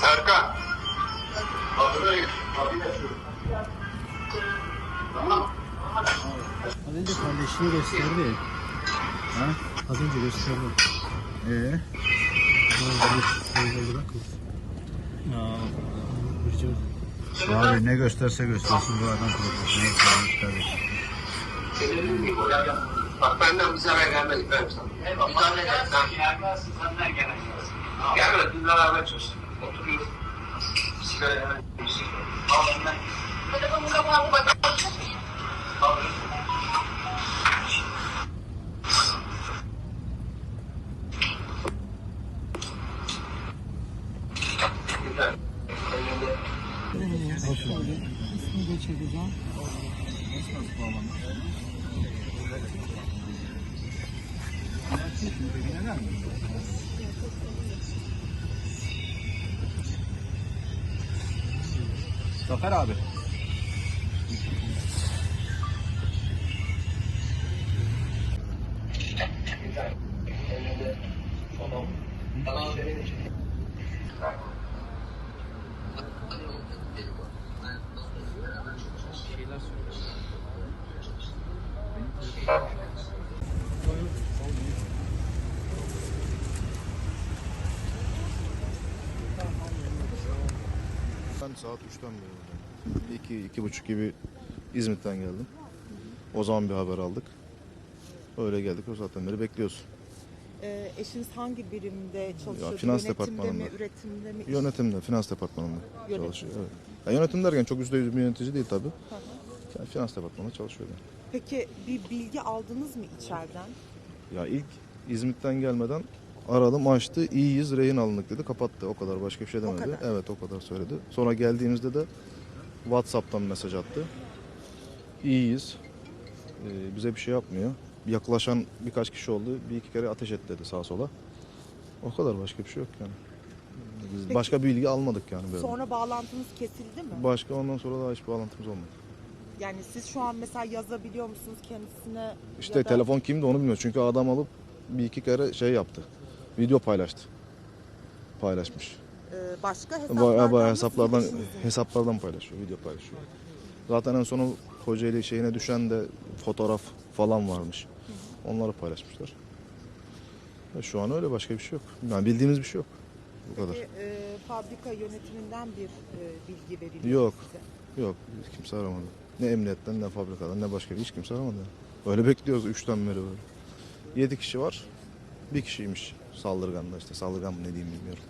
Serkan. Git. Kapıyı açıyorum. Tamam. Az önce kardeşini gösterdi. Ha? Az önce gösterdi. Ee? Abi ne gösterse göstersin bu adam profesyonel kalmış kardeşim. Bak benden bir zarar gelmez. Ben sana. Bir tane gelmezsin. Senden gelen Gelme. Biz beraber çalıştık. Oturuyoruz. Sigara benden. Telefonun kapağını bak. Güzel. Elinde İsmi geçireceğim. Zafer abi. Ben saat 3'ten beri buradayım. İki, iki buçuk gibi İzmit'ten geldim. O zaman bir haber aldık. Öyle geldik o zaten beri bekliyoruz. Ee, eşiniz hangi birimde çalışıyor? Ya, finans Yönetimde departmanında. mi, üretimde mi? Yönetimde, finans departmanında Yönetim. çalışıyor. Evet. Ya yönetim derken çok yüzde yüz bir yönetici değil tabii. Yani finans departmanında çalışıyor. Yani. Peki bir bilgi aldınız mı içeriden? Ya ilk İzmit'ten gelmeden aradım açtı. İyiyiz rehin alındık dedi. Kapattı. O kadar başka bir şey demedi. kadar. Evet o kadar söyledi. Sonra geldiğimizde de WhatsApp'tan mesaj attı. İyiyiz. Ee, bize bir şey yapmıyor. Yaklaşan birkaç kişi oldu. Bir iki kere ateş et dedi sağa sola. O kadar başka bir şey yok yani. Biz Peki- başka bir bilgi almadık yani böyle. Sonra bağlantınız kesildi mi? Başka ondan sonra daha hiç bağlantımız olmadı. Yani siz şu an mesela yazabiliyor musunuz kendisine? İşte ya da- telefon kimdi onu bilmiyoruz. Çünkü adam alıp bir iki kere şey yaptı. Video paylaştı. Paylaşmış. Ee, başka hesaplardan mı, hesaplardan hesaplardan paylaşıyor, video paylaşıyor. Zaten en sonu Kocaeli şeyine düşen de fotoğraf falan varmış. Onları paylaşmışlar. Ya şu an öyle başka bir şey yok. Yani bildiğimiz bir şey yok. Bu kadar. Peki e, fabrika yönetiminden bir e, bilgi veriliyor Yok. size. Yok hiç kimse aramadı. Ne emniyetten ne fabrikadan ne başka bir hiç kimse aramadı. Öyle bekliyoruz üçten beri böyle. Yedi kişi var. Bir kişiymiş saldırganda işte saldırgan mı ne diyeyim bilmiyorum.